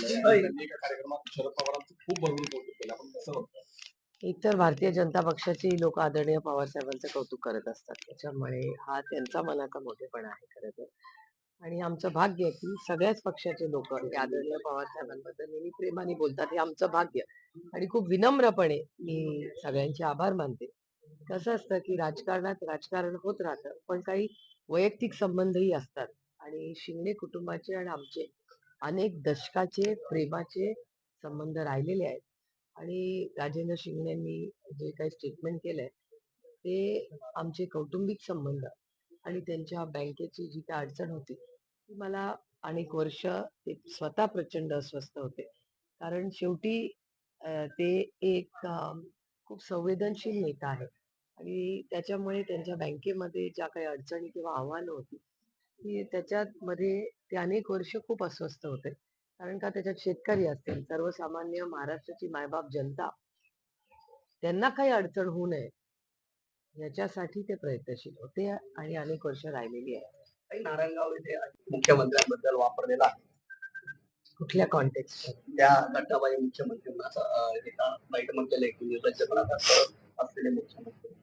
घेतलंय त्यांनी एका कार्यक्रमात शरद पवारांचं खूप भरपूर कौतुक केलं. आपण कसं बघतो एकतर भारतीय जनता पक्षाचे लोक आदरणीय पवार साहेबांचं कौतुक करत असतात. त्याच्यामुळे हा त्यांचा मनाचा मोठेपणा आहे खरं तर. आणि आमचं भाग्य आहे की सगळ्याच पक्षाचे लोक आदरणीय पवार साहेबांबद्दल नेहमी प्रेमाने बोलतात. हे आमचं भाग्य. आणि खूप विनम्रपणे मी सगळ्यांचे आभार मानते. कसं असतं की राजकारणात राजकारण होत राहतं पण काही वैयक्तिक संबंधही असतात. आणि शिंदे कुटुंबाचे आणि आमचे अनेक दशकाचे प्रेमाचे संबंध राहिलेले आहेत. आणि राजेंद्र शिंगणेंनी जे काही स्टेटमेंट केलंय ते आमचे कौटुंबिक संबंध आणि त्यांच्या बँकेची जी काही अडचण होती ती मला अनेक वर्ष ते स्वतः प्रचंड अस्वस्थ होते. कारण शेवटी ते एक खूप संवेदनशील नेता आहे. आणि त्याच्यामुळे त्यांच्या बँकेमध्ये ज्या काही अडचणी किंवा आव्हानं होती ती त्याच्यामध्ये ते अनेक वर्ष खूप अस्वस्थ होते. कारण का त्याच्यात शेतकरी असतील सर्वसामान्य महाराष्ट्राची मायबाप जनता त्यांना काही अडचण होऊ नये याच्यासाठी ते प्रयत्नशील होते आणि अनेक वर्ष राहिलेली आहे नारायणगाव येथे मुख्यमंत्र्यांबद्दल वापरलेला आहे. कुठल्या कॉन्टेक्स्ट त्या मुख्यमंत्र्यांना असलेले मुख्यमंत्री.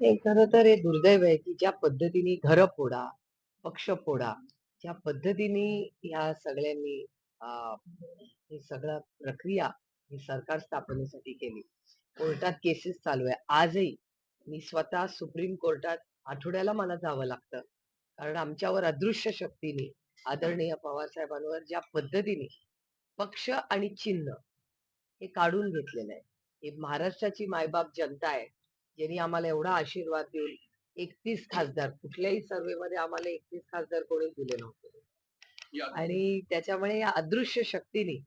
हे खरं तर हे दुर्दैव आहे की ज्या पद्धतीने घर फोडा पक्ष फोडा ज्या पद्धतीने या सगळ्यांनी ही सगळं प्रक्रिया ही सरकार स्थापनेसाठी केली. कोर्टात केसेस चालू आहे. आजही मी स्वतः सुप्रीम कोर्टात आठवड्याला मला जावं लागतं. कारण आमच्यावर अदृश्य शक्तीने आदरणीय पवार साहेबांवर ज्या पद्धतीने पक्ष आणि चिन्ह हे काढून घेतलेलं आहे. हे महाराष्ट्राची मायबाप जनता आहे ज्यांनी आम्हाला एवढा आशीर्वाद देऊन एकतीस खासदार कुठल्याही सर्वे मध्ये आम्हाला एकतीस खासदार कोणीच दिले नव्हते. आणि त्याच्यामुळे या अदृश्य शक्तीने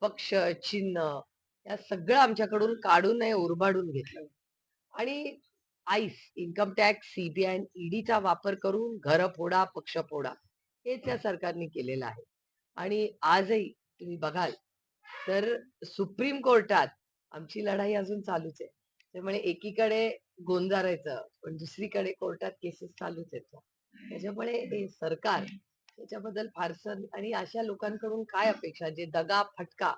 पक्ष चिन्ह या सगळं आमच्याकडून काढून नाही उरबाडून घेतलं. आणि आईस इन्कम टॅक्स सीबीआय ईडीचा वापर करून घर फोडा पक्ष फोडा हेच या सरकारने केलेलं आहे. आणि आजही तुम्ही बघाल तर सुप्रीम कोर्टात आमची लढाई अजून चालूच आहे. त्यामुळे एकीकडे गोंजारायचं पण दुसरीकडे कोर्टात केसेस चालूच आहेत. त्याच्यामुळे हे सरकार त्याच्याबद्दल फारसं आणि अशा लोकांकडून काय अपेक्षा? जे दगा फटका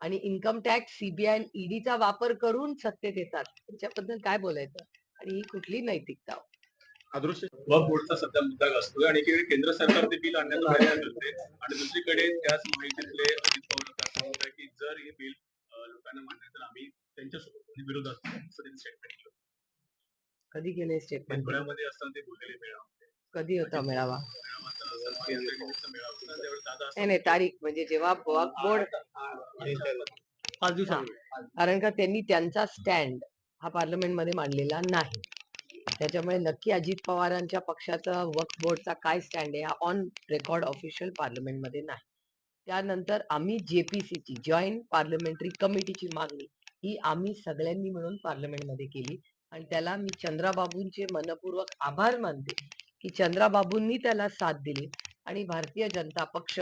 आणि इन्कम टॅक्स सीबीआय ईडीचा वापर करून सत्तेत येतात त्याच्याबद्दल काय बोलायचं? आणि ही कुठली नैतिकता? अदृश्य बोर्डचा सध्या मुद्दा गाजतोय आणि एकीकडे केंद्र सरकार ते बिल आणण्याचा प्रयत्न करते. आणि दुसरीकडे त्याच माहितीतले अजित पवार की जर हे बिल लोकांना मांडले तर आम्ही त्यांच्या विरोधात असू. स्टेटमेंट कधी केले स्टेटमेंट असताना ते बोललेले मेळावा. कधी होता मेळावा? नाही नाही तारीख म्हणजे जेव्हा बोर्ड पाच कारण का त्यांनी त्यांचा स्टँड हा पार्लमेंटमध्ये मांडलेला नाही. त्याच्यामुळे नक्की अजित पवारांच्या पक्षाचा वक्फ बोर्डचा काय स्टँड आहे हा ऑन रेकॉर्ड ऑफिशियल पार्लमेंटमध्ये नाही. त्यानंतर आम्ही जेपीसीची जॉईंट पार्लमेंटरी कमिटीची मागणी ही आम्ही सगळ्यांनी मिळून पार्लमेंटमध्ये केली. आणि त्याला मी चंद्राबाबूंचे मनपूर्वक आभार मानते की चंद्राबाबूंनी त्याला साथ दिली. आणि भारतीय जनता पक्ष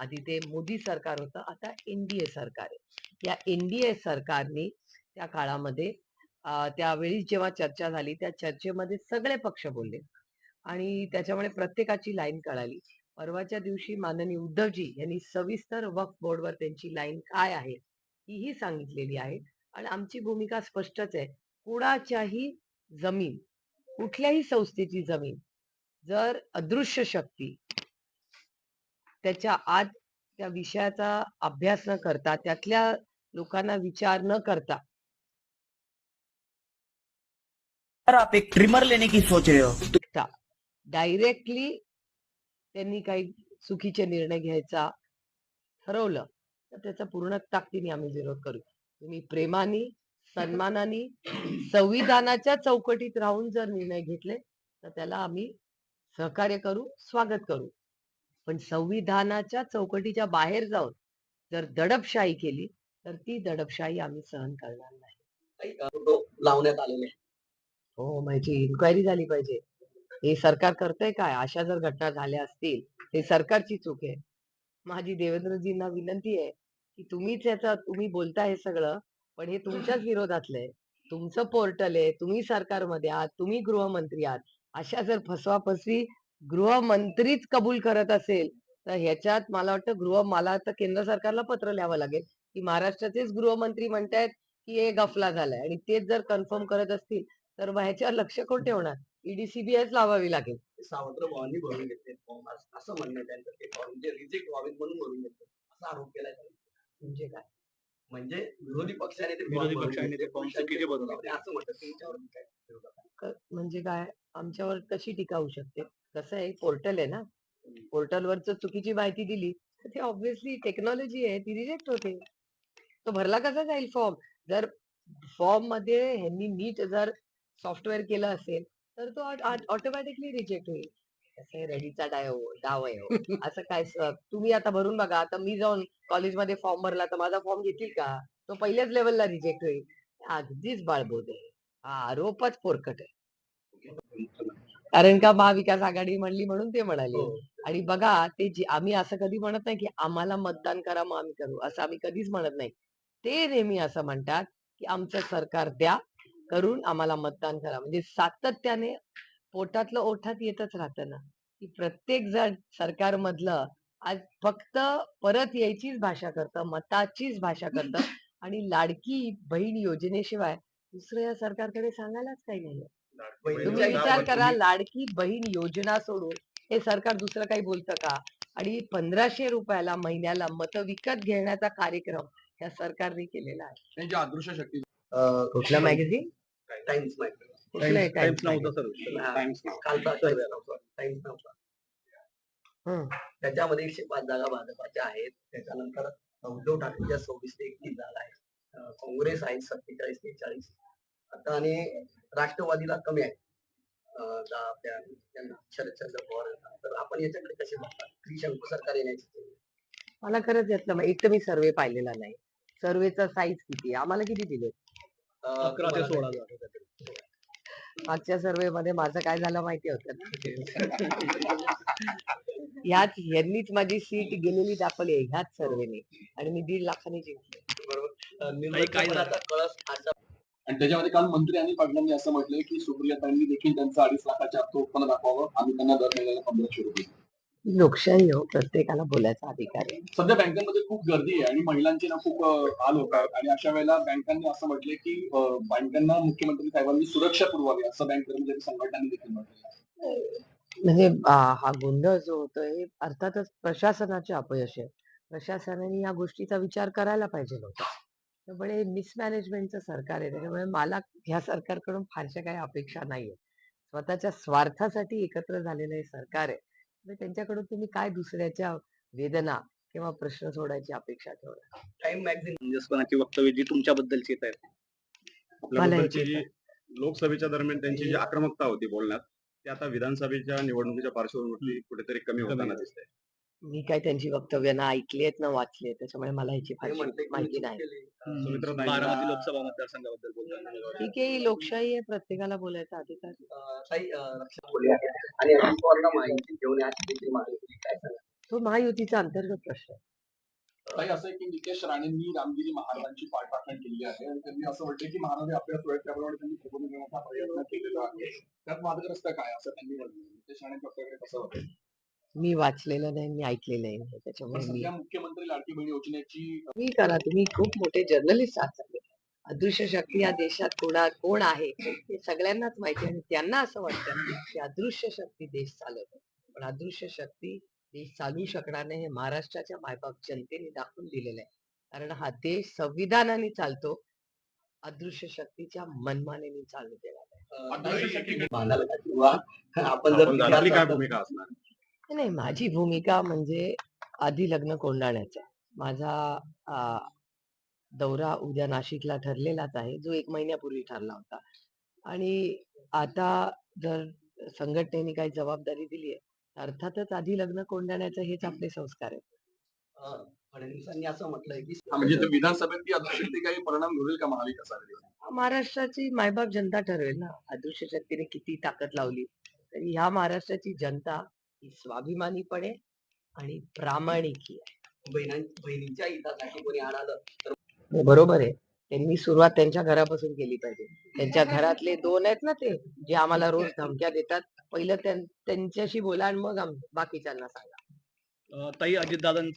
आधी ते मोदी सरकार होतं आता एनडीए सरकार आहे. या एनडीए सरकारने त्या काळामध्ये त्यावेळी जेव्हा चर्चा झाली त्या चर्चेमध्ये सगळे पक्ष बोलले. आणि त्याच्यामुळे प्रत्येकाची लाईन कळाली. परवाच्या दिवशी माननीय उद्धवजी यांनी सविस्तर वक्फ बोर्डवर त्यांची लाईन काय आहे हीही सांगितलेली आहे. आणि आमची भूमिका स्पष्टच आहे. कुणाच्याही जमीन कुठल्याही संस्थेची जमीन जर अदृश्य शक्ती त्याच्या आत त्या विषयाचा अभ्यास न करता त्यातल्या लोकांना विचार न करता. सर आप एक ट्रिमर लेने की सोच रहे हो. डायरेक्टली त्यांनी काही चुकीचे निर्णय घ्यायचा ठरवलं तर त्याचा पूर्ण ताकदीने आम्ही विरोध करू. तुम्ही प्रेमाने सन्मानाने संविधानाच्या चौकटीत राहून जर निर्णय घेतले तर त्याला आम्ही सहकार्य करू स्वागत करू. पण संविधानाच्या चौकटीच्या बाहेर जाऊन जर दडपशाही केली तर ती दडपशाही आम्ही सहन करणार नाही. लावण्यात आलेले. हो माझी इन्क्वायरी झाली पाहिजे. हे सरकार करतंय काय? अशा जर घटना झाल्या असतील हे सरकारची चूक आहे. माझी देवेंद्रजींना विनंती आहे की तुम्हीच याचा तुम्ही बोलताय हे सगळं पण हे तुमच्याच विरोधातलं आहे. तुमचं पोर्टल आहे तुम्ही सरकारमध्ये आहात तुम्ही गृहमंत्री आहात. अशा जर फसवाफसवी गृहमंत्रीच कबूल करत असेल तर ह्याच्यात मला वाटतं गृह मला आता केंद्र सरकारला पत्र लिहावं लागेल की महाराष्ट्राचेच गृहमंत्री म्हणतायत की हे गफला झालाय आणि तेच जर कन्फर्म करत असतील तर मग ह्याच्यावर लक्ष कोण ठेवणार? ईडी सीबीआयच लावावी लागेल. सावत्र भावांनी भरून घेतले फॉर्म असं म्हणणं त्यांचं. ते फॉर्म जे रिजेक्ट व्हावेत म्हणून भरून घेतले असा आरोप त्यांनी. म्हणजे काय? म्हणजे विरोधी पक्षाने ते विरोधी पक्षाने ते पक्षांचे चुकीचे असं म्हणतात काय म्हणजे काय आमच्यावर कशी टीका होऊ शकते? कसं आहे? पोर्टल आहे ना? पोर्टलवर जर चुकीची माहिती दिली तर ते ऑब्व्हियसली टेक्नॉलॉजी आहे ती रिजेक्ट होते. तो भरला कसा जाईल फॉर्म जर फॉर्ममध्ये ह्यांनी नीट जर सॉफ्टवेअर केलं असेल तर तो ऑटोमॅटिकली रिजेक्ट होईल. आहे रेडीचा डाव डाव आहे हो. असं काय स- तुम्ही आता भरून बघा आता मी जाऊन कॉलेजमध्ये फॉर्म भरला तर माझा फॉर्म घेतील का? तो पहिल्याच लेवलला रिजेक्ट होईल. अगदीच बाळबोध. आहे हा आरोपच पोरकट आहे. कारण का महाविकास आघाडी म्हणली म्हणून ते म्हणाले. हो. आणि बघा ते जे आम्ही असं कधी म्हणत नाही की आम्हाला मतदान करा मग आम्ही करू. असं आम्ही कधीच म्हणत नाही. ते नेहमी असं म्हणतात की आमचं सरकार द्या करून आम्हाला मतदान करा. म्हणजे सातत्याने पोटातलं ओठात येतच राहतं ना. की प्रत्येक जण सरकारमधलं आज फक्त परत यायचीच भाषा करतं मताचीच भाषा करतं आणि लाडकी बहीण योजनेशिवाय दुसरं या सरकारकडे सांगायलाच काही नाही तुम्ही विचार गावात करा लाडकी बहीण योजना सोडून हे सरकार दुसरं काही बोलतं का? आणि पंधराशे रुपयाला महिन्याला मत विकत घेण्याचा कार्यक्रम या सरकारने केलेला आहे. त्यांची अदृश्य शक्ती अं, कुठला मॅगझिन टाइम्स मॅगझिन टाइम्स नव्हतं कालचा सर्वे नव्हता. टाइम्स नव्हता. हं. त्याच्यामध्ये एकशे पाच जागा भाजपाच्या आहेत. त्याच्यानंतर उद्धव ठाकरेच्या सव्वीस ते एकतीस जागा आहेत. काँग्रेस आहे सत्तेचाळीस ते चाळीस आता आणि राष्ट्रवादीला कमी आहे शरदचंद्र पवार. तर आपण याच्याकडे कसे बघतात? त्रिशंकू सरकार येण्याची मला खरंच यातलं मा- एक तर मी सर्वे पाहिलेला नाही. सर्वेचा साईज किती आहे? आम्हाला किती दिले अकरा ते सोळा मागच्या सर्वे मध्ये माझं काय झालं माहिती होतं ह्याच यांनीच माझी सीट गेलेली दाखवली आहे ह्याच सर्वेने. आणि मी दीड लाखांनी जिंकले. आणि त्याच्यामध्ये काल मंत्री अनिल पाटलांनी असं म्हटलंय की सुप्रियातांनी देखील त्यांचं अडीच लाखाच्या आत उत्पन्न दाखवावं. आम्ही त्यांना दर महिन्याला पंधराशे रुपये. लोकशाही हो प्रत्येकाला बोलायचा अधिकार आहे. सध्या बँकांमध्ये खूप गर्दी आहे आणि महिलांचे ना खूप हाल होत आहेत. आणि अशा वेळेला बँकांनी असं म्हटलंय की बँकांना मुख्यमंत्री साहेबांनी सुरक्षा पुरवावी असं बँक कर्मचारी संघटनांनी देखील म्हटलं म्हणजे हा गोंधळ जो होतोय हे अर्थातच प्रशासनाचे अपयश आहे. प्रशासनाने या गोष्टीचा विचार करायला पाहिजे नव्हता. त्यामुळे मिसमॅनेजमेंटचं सरकार आहे. त्याच्यामुळे मला ह्या सरकारकडून फारशा काही अपेक्षा नाहीये. स्वतःच्या स्वार्थासाठी एकत्र झालेलं हे सरकार आहे. त्यांच्याकडून तुम्ही काय दुसऱ्याच्या वेदना किंवा प्रश्न सोडायची अपेक्षा ठेवणार टाइम मॅगझिन मंजसपणाची वक्तव्य जी तुमच्याबद्दलची येत आहेत. जी लोकसभेच्या दरम्यान त्यांची जी आक्रमकता होती बोलण्यात ती आता विधानसभेच्या निवडणुकीच्या पार्श्वभूमीवरती कुठेतरी कमी होताना दिसते. मी काय त्यांची वक्तव्य ना ऐकली आहेत ना वाचली आहेत. त्याच्यामुळे मला ह्याची फारशी माहिती नाही. केली. सुमित्रा बारामती लोकसभा मतदारसंघाबद्दल बोलताना ठीक आहे ही लोकशाही आहे प्रत्येकाला बोलायचा अधिकार आहे. अं, ताई अं, रक्षा बोलले आहे आणि अजित पवारांना माहिती घेऊन याची देखील मागणी केली काय सांगा? तो महायुतीचा अंतर्गत प्रश्न आहे. काही असं आहे की नितेश राणेंनी रामगिरी महाराजांची पाठराखण केली आहे. आणि त्यांनी असं म्हटलं की महाराज हे आपल्या प्रयत्नाप्रमाणे त्यांनी फुगून घेण्याचा प्रयत्न केलेला आहे. त्यात वादग्रस्त काय असं त्यांनी म्हटलं नितेश कसं होतं मी वाचलेलं नाही मी ऐकलेलं नाही त्याच्यामुळे मी मुख्यमंत्री लाडकी बहीण योजनेची मी करा तुम्ही खूप मोठे जर्नलिस्ट आहात सगळे. अदृश्य शक्ती या देशात कोणा कोण आहे हे सगळ्यांनाच माहिती आहे आणि त्यांना असं वाटतं की अदृश्य शक्ती देश चालवते. पण अदृश्य शक्ती देश चालवू शकणार नाही हे महाराष्ट्राच्या मायबाप जनतेने दाखवून दिलेलं आहे. कारण हा देश संविधानाने चालतो अदृश्य शक्तीच्या मनमानेने चालू देणार आहे अं, अदृश्य शक्ती बांधाल का किंवा आपण जर नाही माझी भूमिका म्हणजे आधी लग्न कोंडाण्याचं माझा आ, दौरा उद्या नाशिकला ठरलेलाच आहे जो एक महिन्यापूर्वी ठरला होता. आणि आता जर संघटनेने काही जबाबदारी दिली आहे अर्थातच आधी लग्न कोंडाण्याचं हेच आपले संस्कार आहेत. अं, फडणवीसांनी असं म्हटलंय की म्हणजे ते विधानसभेत काही परिणाम घडेल का महाविकास आघाडीवर? महाराष्ट्राची मायबाप जनता ठरवेल ना. अदृश्य शक्तीने किती ताकद लावली. तरी ह्या महाराष्ट्राची जनता ही स्वाभिमानीपणे आणि प्रामाणिकी आहे. बहिणां बहिणीच्या हितासाठी कोणी आणालं हे बरोबर आहे. त्यांनी सुरुवात त्यांच्या घरापासून केली पाहिजे. त्यांच्या घरातले दोन आहेत ना ते जे आम्हाला रोज धमक्या देतात. पहिलं त्यां- त्यांच्याशी बोला आणि मग बाकीच्यांना सांगा. ताई अजितदादांचं